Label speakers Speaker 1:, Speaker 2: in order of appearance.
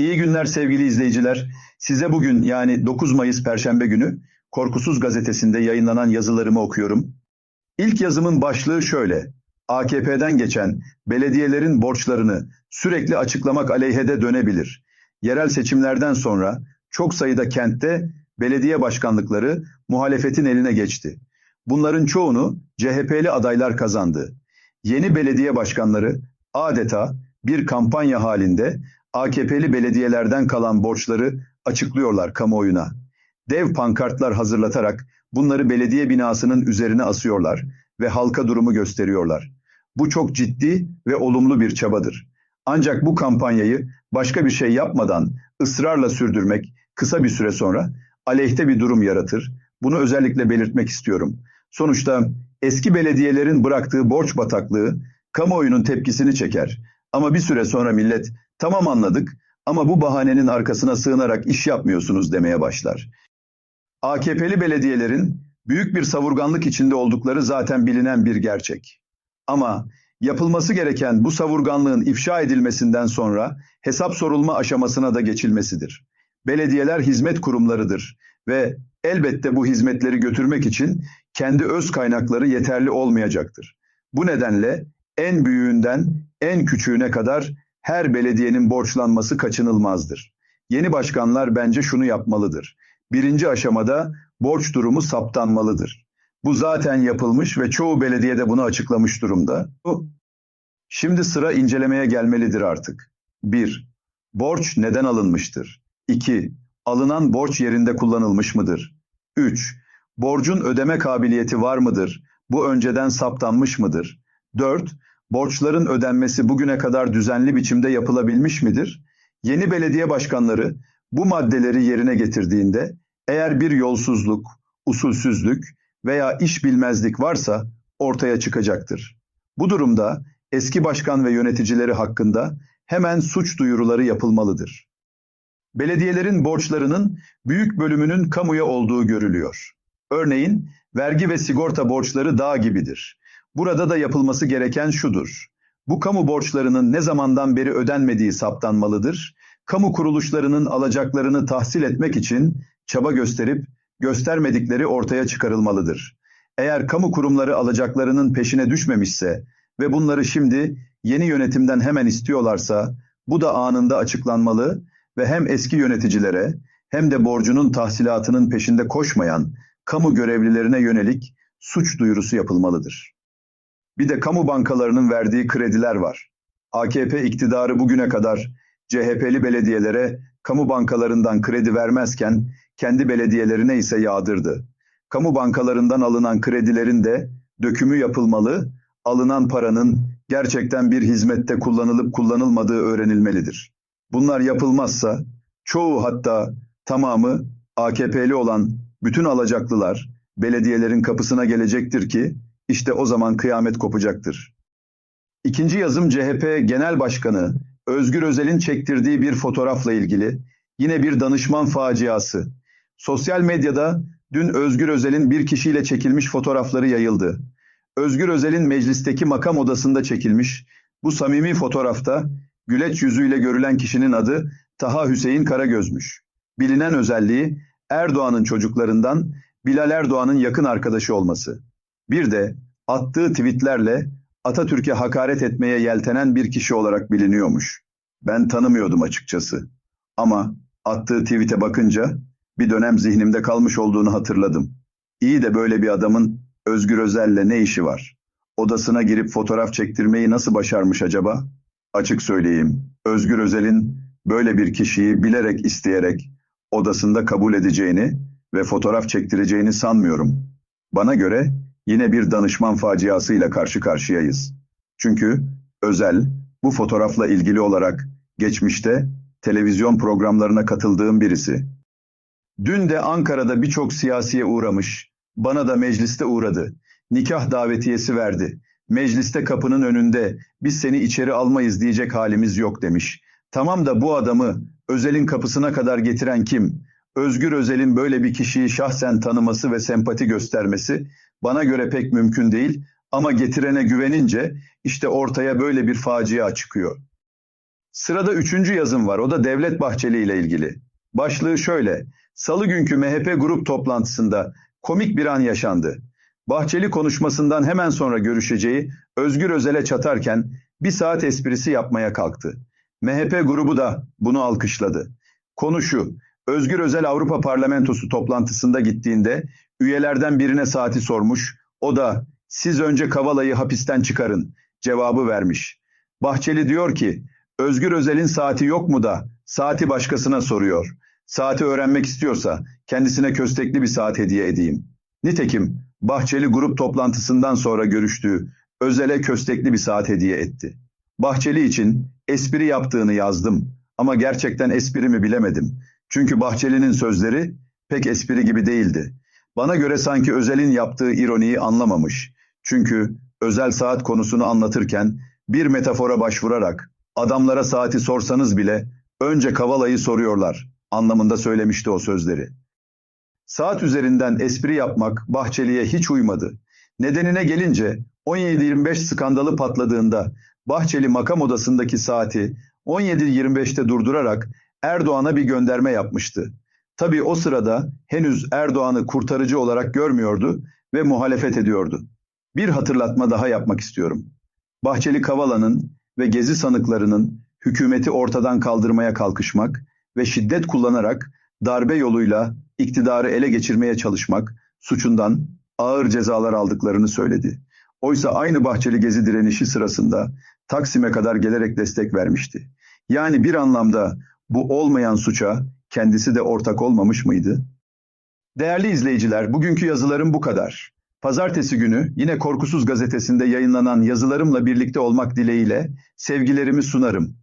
Speaker 1: İyi günler sevgili izleyiciler. Size bugün yani 9 Mayıs Perşembe günü Korkusuz gazetesinde yayınlanan yazılarımı okuyorum. İlk yazımın başlığı şöyle. AKP'den geçen belediyelerin borçlarını sürekli açıklamak aleyhede dönebilir. Yerel seçimlerden sonra çok sayıda kentte belediye başkanlıkları muhalefetin eline geçti. Bunların çoğunu CHP'li adaylar kazandı. Yeni belediye başkanları adeta bir kampanya halinde AKP'li belediyelerden kalan borçları açıklıyorlar kamuoyuna. Dev pankartlar hazırlatarak bunları belediye binasının üzerine asıyorlar ve halka durumu gösteriyorlar. Bu çok ciddi ve olumlu bir çabadır. Ancak bu kampanyayı başka bir şey yapmadan ısrarla sürdürmek kısa bir süre sonra aleyhte bir durum yaratır. Bunu özellikle belirtmek istiyorum. Sonuçta eski belediyelerin bıraktığı borç bataklığı kamuoyunun tepkisini çeker. Ama bir süre sonra millet tamam anladık ama bu bahanenin arkasına sığınarak iş yapmıyorsunuz demeye başlar. AKP'li belediyelerin büyük bir savurganlık içinde oldukları zaten bilinen bir gerçek. Ama yapılması gereken bu savurganlığın ifşa edilmesinden sonra hesap sorulma aşamasına da geçilmesidir. Belediyeler hizmet kurumlarıdır ve elbette bu hizmetleri götürmek için kendi öz kaynakları yeterli olmayacaktır. Bu nedenle en büyüğünden en küçüğüne kadar her belediyenin borçlanması kaçınılmazdır. Yeni başkanlar bence şunu yapmalıdır. Birinci aşamada borç durumu saptanmalıdır. Bu zaten yapılmış ve çoğu belediye de bunu açıklamış durumda. Şimdi sıra incelemeye gelmelidir artık. 1. Borç neden alınmıştır? 2. Alınan borç yerinde kullanılmış mıdır? 3. Borcun ödeme kabiliyeti var mıdır? Bu önceden saptanmış mıdır? 4. Borçların ödenmesi bugüne kadar düzenli biçimde yapılabilmiş midir? Yeni belediye başkanları bu maddeleri yerine getirdiğinde eğer bir yolsuzluk, usulsüzlük veya iş bilmezlik varsa ortaya çıkacaktır. Bu durumda eski başkan ve yöneticileri hakkında hemen suç duyuruları yapılmalıdır. Belediyelerin borçlarının büyük bölümünün kamuya olduğu görülüyor. Örneğin vergi ve sigorta borçları dağ gibidir. Burada da yapılması gereken şudur. Bu kamu borçlarının ne zamandan beri ödenmediği saptanmalıdır. Kamu kuruluşlarının alacaklarını tahsil etmek için çaba gösterip göstermedikleri ortaya çıkarılmalıdır. Eğer kamu kurumları alacaklarının peşine düşmemişse ve bunları şimdi yeni yönetimden hemen istiyorlarsa bu da anında açıklanmalı ve hem eski yöneticilere hem de borcunun tahsilatının peşinde koşmayan kamu görevlilerine yönelik suç duyurusu yapılmalıdır. Bir de kamu bankalarının verdiği krediler var. AKP iktidarı bugüne kadar CHP'li belediyelere kamu bankalarından kredi vermezken kendi belediyelerine ise yağdırdı. Kamu bankalarından alınan kredilerin de dökümü yapılmalı, alınan paranın gerçekten bir hizmette kullanılıp kullanılmadığı öğrenilmelidir. Bunlar yapılmazsa çoğu hatta tamamı AKP'li olan bütün alacaklılar belediyelerin kapısına gelecektir ki işte o zaman kıyamet kopacaktır. İkinci yazım CHP Genel Başkanı Özgür Özel'in çektirdiği bir fotoğrafla ilgili yine bir danışman faciası. Sosyal medyada dün Özgür Özel'in bir kişiyle çekilmiş fotoğrafları yayıldı. Özgür Özel'in meclisteki makam odasında çekilmiş bu samimi fotoğrafta güleç yüzüyle görülen kişinin adı Taha Hüseyin Karagöz'müş. Bilinen özelliği Erdoğan'ın çocuklarından Bilal Erdoğan'ın yakın arkadaşı olması. Bir de attığı tweetlerle Atatürk'e hakaret etmeye yeltenen bir kişi olarak biliniyormuş. Ben tanımıyordum açıkçası. Ama attığı tweet'e bakınca bir dönem zihnimde kalmış olduğunu hatırladım. İyi de böyle bir adamın Özgür Özel'le ne işi var? Odasına girip fotoğraf çektirmeyi nasıl başarmış acaba? Açık söyleyeyim, Özgür Özel'in böyle bir kişiyi bilerek isteyerek odasında kabul edeceğini ve fotoğraf çektireceğini sanmıyorum. Bana göre yine bir danışman faciasıyla karşı karşıyayız. Çünkü Özel bu fotoğrafla ilgili olarak geçmişte televizyon programlarına katıldığım birisi. Dün de Ankara'da birçok siyasiye uğramış, bana da mecliste uğradı. Nikah davetiyesi verdi. Mecliste kapının önünde biz seni içeri almayız diyecek halimiz yok demiş. Tamam da bu adamı Özel'in kapısına kadar getiren kim? Özgür Özel'in böyle bir kişiyi şahsen tanıması ve sempati göstermesi bana göre pek mümkün değil ama getirene güvenince işte ortaya böyle bir facia çıkıyor. Sırada üçüncü yazım var. O da Devlet Bahçeli ile ilgili. Başlığı şöyle. Salı günkü MHP grup toplantısında komik bir an yaşandı. Bahçeli konuşmasından hemen sonra görüşeceği Özgür Özel'e çatarken bir saat esprisi yapmaya kalktı. MHP grubu da bunu alkışladı. Konu şu. Özgür Özel Avrupa Parlamentosu toplantısında gittiğinde üyelerden birine saati sormuş. O da siz önce Kavala'yı hapisten çıkarın cevabı vermiş. Bahçeli diyor ki Özgür Özel'in saati yok mu da saati başkasına soruyor. Saati öğrenmek istiyorsa kendisine köstekli bir saat hediye edeyim. Nitekim Bahçeli grup toplantısından sonra görüştüğü Özel'e köstekli bir saat hediye etti. Bahçeli için espri yaptığını yazdım ama gerçekten espri mi bilemedim. Çünkü Bahçeli'nin sözleri pek espri gibi değildi. Bana göre sanki Özel'in yaptığı ironiyi anlamamış. Çünkü özel saat konusunu anlatırken bir metafora başvurarak adamlara saati sorsanız bile önce Kavala'yı soruyorlar anlamında söylemişti o sözleri. Saat üzerinden espri yapmak Bahçeli'ye hiç uymadı. Nedenine gelince 17-25 skandalı patladığında Bahçeli makam odasındaki saati 17.25'te durdurarak Erdoğan'a bir gönderme yapmıştı. Tabii o sırada henüz Erdoğan'ı kurtarıcı olarak görmüyordu ve muhalefet ediyordu. Bir hatırlatma daha yapmak istiyorum. Bahçeli Kavala'nın ve Gezi sanıklarının hükümeti ortadan kaldırmaya kalkışmak ve şiddet kullanarak darbe yoluyla iktidarı ele geçirmeye çalışmak suçundan ağır cezalar aldıklarını söyledi. Oysa aynı Bahçeli Gezi direnişi sırasında Taksim'e kadar gelerek destek vermişti. Yani bir anlamda bu olmayan suça kendisi de ortak olmamış mıydı? Değerli izleyiciler, bugünkü yazılarım bu kadar. Pazartesi günü yine Korkusuz gazetesinde yayınlanan yazılarımla birlikte olmak dileğiyle sevgilerimi sunarım.